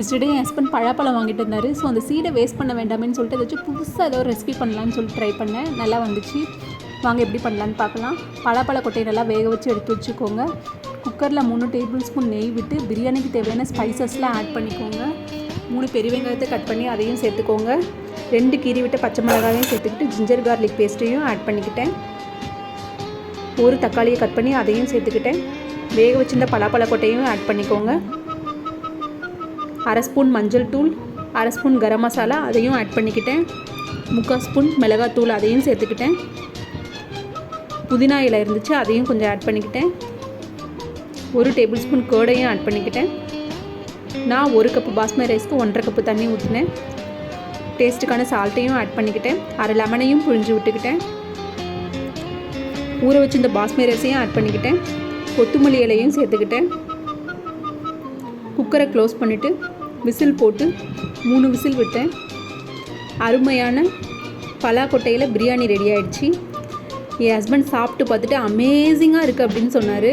Yesterday என் husband பழப்பழம் வாங்கிட்டு இருந்தார். So அந்த சீடை வேஸ்ட் பண்ண வேண்டாமேன்னு சொல்லிட்டு ஏதாச்சும் புதுசாக ஏதோ ரெசிபி பண்ணலான்னு சொல்லிட்டு ட்ரை பண்ணேன். நல்லா வந்துச்சு. வாங்க எப்படி பண்ணலான்னு பார்க்கலாம். பழாப்பழ கொட்டையை நல்லா வேக வச்சு எடுத்து வச்சுக்கோங்க. குக்கரில் மூணு டேபிள் ஸ்பூன் நெய் விட்டு பிரியாணிக்கு தேவையான ஸ்பைசஸ்லாம் ஆட் பண்ணிக்கோங்க. மூணு பெரிய வெங்காயத்தை கட் பண்ணி அதையும் சேர்த்துக்கோங்க. ரெண்டு கீரி விட்ட பச்சை மிளகாயும் சேர்த்துக்கிட்டு ஜிஞ்சர் கார்லிக் பேஸ்ட்டையும் ஆட் பண்ணிக்கிட்டேன். ஒரு தக்காளியை கட் பண்ணி அதையும் சேர்த்துக்கிட்டேன். வேக வச்சிருந்த பலாப்பழ கொட்டையும் ஆட் பண்ணிக்கோங்க. அரை ஸ்பூன் மஞ்சள் தூள் அரை ஸ்பூன் கரம் மசாலா அதையும் ஆட் பண்ணிக்கிட்டேன். முக்கால் ஸ்பூன் மிளகாத்தூள் அதையும் சேர்த்துக்கிட்டேன். புதினா இலை இருந்துச்சு அதையும் கொஞ்சம் ஆட் பண்ணிக்கிட்டேன். ஒரு டேபிள் ஸ்பூன் கேர்டையும் ஆட் பண்ணிக்கிட்டேன். நான் ஒரு கப்பு பாஸ்மதி ரைஸ்க்கு ஒன்றரை கப்பு தண்ணி ஊற்றினேன் டேஸ்ட்டுக்கான சால்ட்டையும் ஆட் பண்ணிக்கிட்டேன். அரை லெமனையும் புழிஞ்சு விட்டுக்கிட்டேன். ஊற வச்சிருந்த பாஸ்மதி ரைஸையும் ஆட் பண்ணிக்கிட்டேன். கொத்தமல்லி இலையும் சேர்த்துக்கிட்டேன். குக்கரை க்ளோஸ் பண்ணிவிட்டு விசில் போட்டு மூணு விசில் விட்டேன். அருமையான பலாக்கொட்டையில் பிரியாணி ரெடி ஆகிடுச்சி என் ஹஸ்பண்ட் சாப்பிட்டு பார்த்துட்டு அமேசிங்காக இருக்குது அப்படின்னு சொன்னார்.